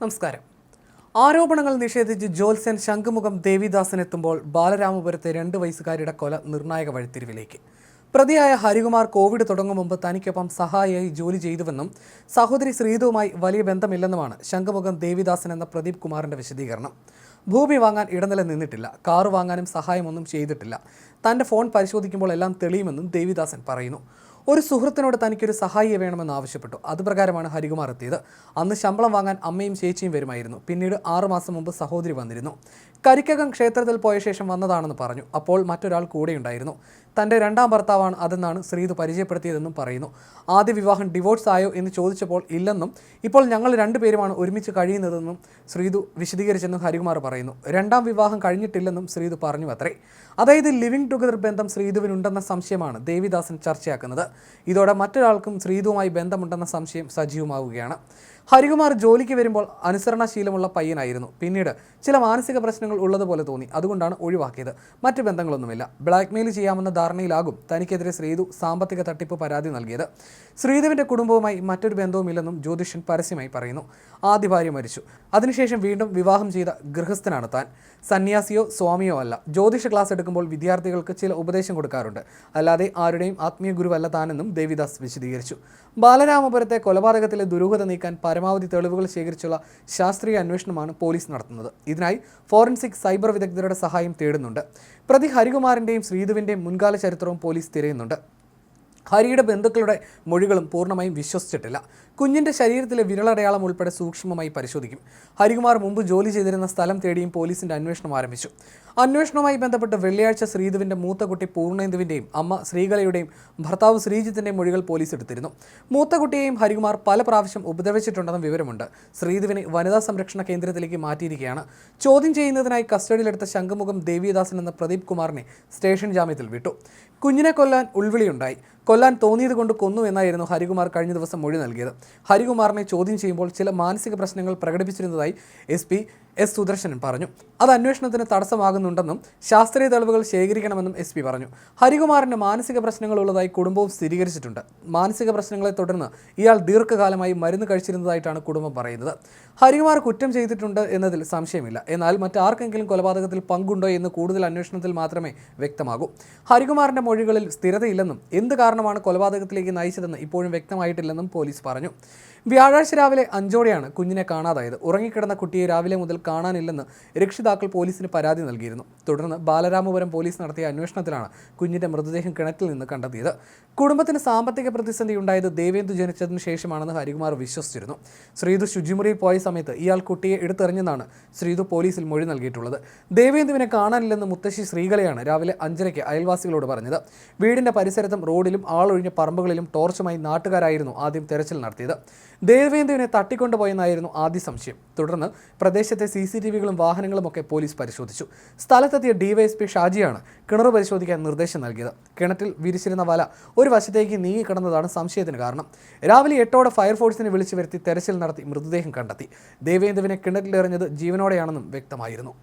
നമസ്കാരം. ആരോപണങ്ങൾ നിഷേധിച്ച് ജോത്സ്യൻ ശംഖുമുഖം ദേവിദാസൻ എത്തുമ്പോൾ ബാലരാമപുരത്തെ രണ്ട് വയസ്സുകാരിയുടെ കൊല നിർണായക വഴിത്തിരിവിലേക്ക്. പ്രതിയായ ഹരികുമാർ കോവിഡ് തുടങ്ങും മുമ്പ് തനിക്കൊപ്പം സഹായിയായി ജോലി ചെയ്തുവെന്നും സഹോദരി ശ്രീതുവുമായി വലിയ ബന്ധമില്ലെന്നുമാണ് ശംഖുമുഖം ദേവിദാസൻ എന്ന പ്രദീപ് കുമാറിന്റെ വിശദീകരണം. ഭൂമി വാങ്ങാൻ ഇടനില നിന്നിട്ടില്ല കാറ് വാങ്ങാനും സഹായമൊന്നും ചെയ്തിട്ടില്ല. തന്റെ ഫോൺ പരിശോധിക്കുമ്പോൾ എല്ലാം തെളിയുമെന്നും ദേവിദാസൻ പറയുന്നു. ഒരു സുഹൃത്തിനോട് തനിക്കൊരു സഹായിയെ വേണമെന്ന് ആവശ്യപ്പെട്ടു. അതുപ്രകാരമാണ് ഹരികുമാർ എത്തിയത്. അന്ന് ശമ്പളം വാങ്ങാൻ അമ്മയും ചേച്ചിയും വരുമായിരുന്നു. പിന്നീട് ആറുമാസം മുമ്പ് സഹോദരി വന്നിരുന്നു. കരിക്കകം ക്ഷേത്രത്തിൽ പോയ ശേഷം വന്നതാണെന്ന് പറഞ്ഞു. അപ്പോൾ മറ്റൊരാൾ കൂടെയുണ്ടായിരുന്നു. തന്റെ രണ്ടാം ഭർത്താവാണ് അതെന്നാണ് ശ്രീതു പരിചയപ്പെടുത്തിയതെന്നും പറയുന്നു. ആദ്യ വിവാഹം ഡിവോഴ്സ് ആയോ എന്ന് ചോദിച്ചപ്പോൾ ഇല്ലെന്നും ഇപ്പോൾ ഞങ്ങൾ രണ്ടുപേരുമാണ് ഒരുമിച്ച് കഴിയുന്നതെന്നും ശ്രീതു വിശദീകരിച്ചെന്നും ഹരികുമാർ പറയുന്നു. രണ്ടാം വിവാഹം കഴിഞ്ഞിട്ടില്ലെന്നും ശ്രീതു പറഞ്ഞു അത്രേ. അതായത് ലിവിംഗ് ടുഗദർ ബന്ധം ശ്രീതുവിനുണ്ടെന്ന സംശയമാണ് ദേവിദാസൻ ചർച്ചയാക്കുന്നത്. ഇതോടെ മറ്റൊരാൾക്കും ശ്രീതുവുമായി ബന്ധമുണ്ടെന്ന സംശയം സജീവമാവുകയാണ്. ഹരികുമാർ ജോലിക്ക് വരുമ്പോൾ അനുസരണശീലമുള്ള പയ്യനായിരുന്നു. പിന്നീട് ചില മാനസിക പ്രശ്നങ്ങൾ ഉള്ളതുപോലെ തോന്നി. അതുകൊണ്ടാണ് ഒഴിവാക്കിയത്. മറ്റ് ബന്ധങ്ങളൊന്നുമില്ല. ബ്ലാക്ക്മെയിൽ ചെയ്യാമെന്ന ധാരണയിലാകും തനിക്കെതിരെ ശ്രീതു സാമ്പത്തിക തട്ടിപ്പ് പരാതി നൽകിയത്. ശ്രീതുവിന്റെ കുടുംബവുമായി മറ്റൊരു ബന്ധവുമില്ലെന്നും ജ്യോതിഷൻ പരസ്യമായി പറയുന്നു. ആദ്യ ഭാര്യ മരിച്ചു. അതിനുശേഷം വീണ്ടും വിവാഹം ചെയ്ത ഗൃഹസ്ഥനാണ് താൻ. സന്യാസിയോ സ്വാമിയോ അല്ല. ജ്യോതിഷ ക്ലാസ് എടുക്കുമ്പോൾ വിദ്യാർത്ഥികൾക്ക് ചില ഉപദേശം കൊടുക്കാറുണ്ട്. അല്ലാതെ ആരുടെയും ആത്മീയ ഗുരുവല്ല താനെന്നും ദേവിദാസ് വിശദീകരിച്ചു. ബാലരാമപുരത്തെ കൊലപാതകത്തിലെ ദുരൂഹത നീക്കാൻ പരമാവധി തെളിവുകൾ ശേഖരിച്ചുള്ള ശാസ്ത്രീയ അന്വേഷണമാണ് പോലീസ് നടത്തുന്നത്. ഇതിനായി ഫോറൻസിക് സൈബർ വിദഗ്ധരുടെ സഹായം തേടുന്നുണ്ട്. പ്രതി ഹരികുമാറിന്റെയും ശ്രീധുവിന്റെയും മുൻകാല ചരിത്രവും പോലീസ് തിരയുന്നുണ്ട്. ഹരിയുടെ ബന്ധുക്കളുടെ മൊഴികളും പൂർണമായും വിശ്വസിച്ചിട്ടില്ല. കുഞ്ഞിന്റെ ശരീരത്തിലെ വിരളടയാളം ഉൾപ്പെടെ സൂക്ഷ്മമായി പരിശോധിക്കും. ഹരികുമാർ മുമ്പ് ജോലി ചെയ്തിരുന്ന സ്ഥലം തേടിയും പോലീസിന്റെ അന്വേഷണം ആരംഭിച്ചു. അന്വേഷണവുമായി ബന്ധപ്പെട്ട് വെള്ളിയാഴ്ച ശ്രീധുവിന്റെ മൂത്ത കുട്ടി പൂർണേന്ദുവിന്റെയും അമ്മ ശ്രീകലയുടെയും ഭർത്താവ് ശ്രീജിത്തിന്റെയും മൊഴികൾ പോലീസ് എടുത്തിരുന്നു. മൂത്ത കുട്ടിയെയും ഹരികുമാർ പല പ്രാവശ്യം ഉപദ്രവിച്ചിട്ടുണ്ടെന്ന വിവരമുണ്ട്. ശ്രീധുവിനെ വനിതാ സംരക്ഷണ കേന്ദ്രത്തിലേക്ക് മാറ്റിയിരിക്കുകയാണ്. ചോദ്യം ചെയ്യുന്നതിനായി കസ്റ്റഡിയിലെടുത്ത ശംഖുമുഖം ദേവിദാസൻ എന്ന പ്രദീപ് കുമാറിനെ സ്റ്റേഷൻ ജാമ്യത്തിൽ വിട്ടു. കുഞ്ഞിനെ കൊല്ലാൻ ഉൾവിളിയുണ്ടായി. കൊല്ലാൻ തോന്നിയത് കൊണ്ട് കൊന്നു എന്നായിരുന്നു ഹരികുമാർ കഴിഞ്ഞ ദിവസം മൊഴി നൽകിയത്. ഹരികുമാറിനെ ചോദ്യം ചെയ്യുമ്പോൾ ചില മാനസിക പ്രശ്നങ്ങൾ പ്രകടിപ്പിച്ചിരുന്നതായി എസ് എസ് സുദർശനൻ പറഞ്ഞു. അത് അന്വേഷണത്തിന് തടസ്സമാകുന്നുണ്ടെന്നും ശാസ്ത്രീയ തെളിവുകൾ ശേഖരിക്കണമെന്നും എസ് പി പറഞ്ഞു. ഹരികുമാറിന് മാനസിക പ്രശ്നങ്ങൾ ഉള്ളതായി കുടുംബവും സ്ഥിരീകരിച്ചിട്ടുണ്ട്. മാനസിക പ്രശ്നങ്ങളെ തുടർന്ന് ഇയാൾ ദീർഘകാലമായി മരുന്ന് കഴിച്ചിരുന്നതായിട്ടാണ് കുടുംബം പറയുന്നത്. ഹരികുമാർ കുറ്റം ചെയ്തിട്ടുണ്ട് എന്നതിൽ സംശയമില്ല. എന്നാൽ മറ്റാർക്കെങ്കിലും കൊലപാതകത്തിൽ പങ്കുണ്ടോ എന്ന് കൂടുതൽ അന്വേഷണത്തിൽ മാത്രമേ വ്യക്തമാകൂ. ഹരികുമാറിന്റെ മൊഴികളിൽ സ്ഥിരതയില്ലെന്നും എന്ത് കാരണമാണ് കൊലപാതകത്തിലേക്ക് നയിച്ചതെന്ന് ഇപ്പോഴും വ്യക്തമായിട്ടില്ലെന്നും പോലീസ് പറഞ്ഞു. വ്യാഴാഴ്ച രാവിലെ അഞ്ചോടെയാണ് കുഞ്ഞിനെ കാണാതായത്. ഉറങ്ങിക്കിടന്ന കുട്ടിയെ രാവിലെ മുതൽ കാണാനില്ലെന്ന് രക്ഷിതാക്കൾ പോലീസിന് പരാതി നൽകിയിരുന്നു. തുടർന്ന് ബാലരാമപുരം പോലീസ് നടത്തിയ അന്വേഷണത്തിലാണ് കുഞ്ഞിന്റെ മൃതദേഹം കിണറ്റിൽ നിന്ന് കണ്ടെത്തിയത്. കുടുംബത്തിന് സാമ്പത്തിക പ്രതിസന്ധി ഉണ്ടായത് ദേവേന്ദു ജനിച്ചതിന് ശേഷമാണെന്ന് ഹരികുമാർ വിശ്വസിച്ചിരുന്നു. ശ്രീതു ശുചിമുറിയിൽ പോയ സമയത്ത് ഇയാൾ കുട്ടിയെ എടുത്തെറിഞ്ഞെന്നാണ് ശ്രീതു പോലീസിൽ മൊഴി നൽകിയിട്ടുള്ളത്. ദേവേന്ദുവിനെ കാണാനില്ലെന്ന് മുത്തശ്ശി ശ്രീകലയാണ് രാവിലെ അഞ്ചരയ്ക്ക് അയൽവാസികളോട് പറഞ്ഞത്. വീടിന്റെ പരിസരത്തും റോഡിലും ആളൊഴിഞ്ഞ പറമ്പുകളിലും ടോർച്ചുമായി നാട്ടുകാരായിരുന്നു ആദ്യം തെരച്ചിൽ നടത്തിയത്. ദേവേന്ദുവിനെ തട്ടിക്കൊണ്ടുപോയെന്നായിരുന്നു ആദ്യ സംശയം. തുടർന്ന് പ്രദേശത്തെ സി സി ടി വികളും വാഹനങ്ങളുമൊക്കെ പോലീസ് പരിശോധിച്ചു. സ്ഥലത്തെത്തിയ ഡിവൈഎസ്പി ഷാജിയാണ് കിണർ പരിശോധിക്കാൻ നിർദ്ദേശം നൽകിയത്. കിണറ്റിൽ വിരിച്ചിരുന്ന വല ഒരു വശത്തേക്ക് നീങ്ങിക്കിടന്നതാണ് സംശയത്തിന് കാരണം. രാവിലെ എട്ടോടെ ഫയർഫോഴ്സിനെ വിളിച്ചു വരുത്തി തെരച്ചിൽ നടത്തി മൃതദേഹം കണ്ടെത്തി. ദേവേന്ദുവിനെ കിണറ്റിലെറിഞ്ഞത് ജീവനോടെയാണെന്നും വ്യക്തമായിരുന്നു.